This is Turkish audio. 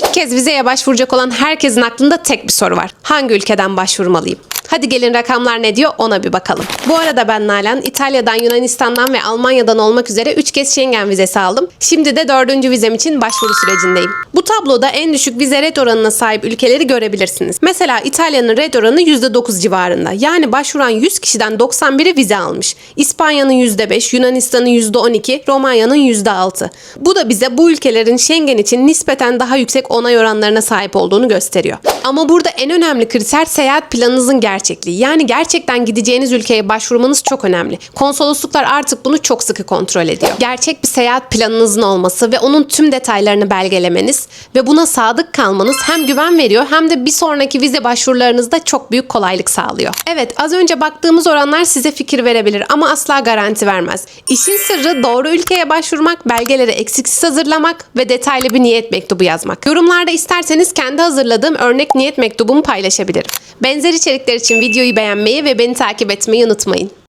İlk kez vizeye başvuracak olan herkesin aklında tek bir soru var. Hangi ülkeden başvurmalıyım? Hadi gelin rakamlar ne diyor ona bir bakalım. Bu arada ben Nalan İtalya'dan, Yunanistan'dan ve Almanya'dan olmak üzere 3 kez Schengen vizesi aldım. Şimdi de 4. vizem için başvuru sürecindeyim. Bu tabloda en düşük vize red oranına sahip ülkeleri görebilirsiniz. Mesela İtalya'nın red oranı %9 civarında. Yani başvuran 100 kişiden 91'i vize almış. İspanya'nın %5, Yunanistan'ın %12, Romanya'nın %6. Bu da bize bu ülkelerin Schengen için nispeten daha yüksek onay oranlarına sahip olduğunu gösteriyor. Ama burada en önemli kriter seyahat planınızın gerçekliği. Yani gerçekten gideceğiniz ülkeye başvurmanız çok önemli. Konsolosluklar artık bunu çok sıkı kontrol ediyor. Gerçek bir seyahat planınızın olması ve onun tüm detaylarını belgelemeniz ve buna sadık kalmanız hem güven veriyor hem de bir sonraki vize başvurularınızda çok büyük kolaylık sağlıyor. Evet az önce baktığımız oranlar size fikir verebilir ama asla garanti vermez. İşin sırrı doğru ülkeye başvurmak, belgeleri eksiksiz hazırlamak ve detaylı bir niyet mektubu yazmak. Yorumlarda isterseniz kendi hazırladığım örnek niyet mektubumu paylaşabilirim. Benzer içerikler için videoyu beğenmeyi ve beni takip etmeyi unutmayın.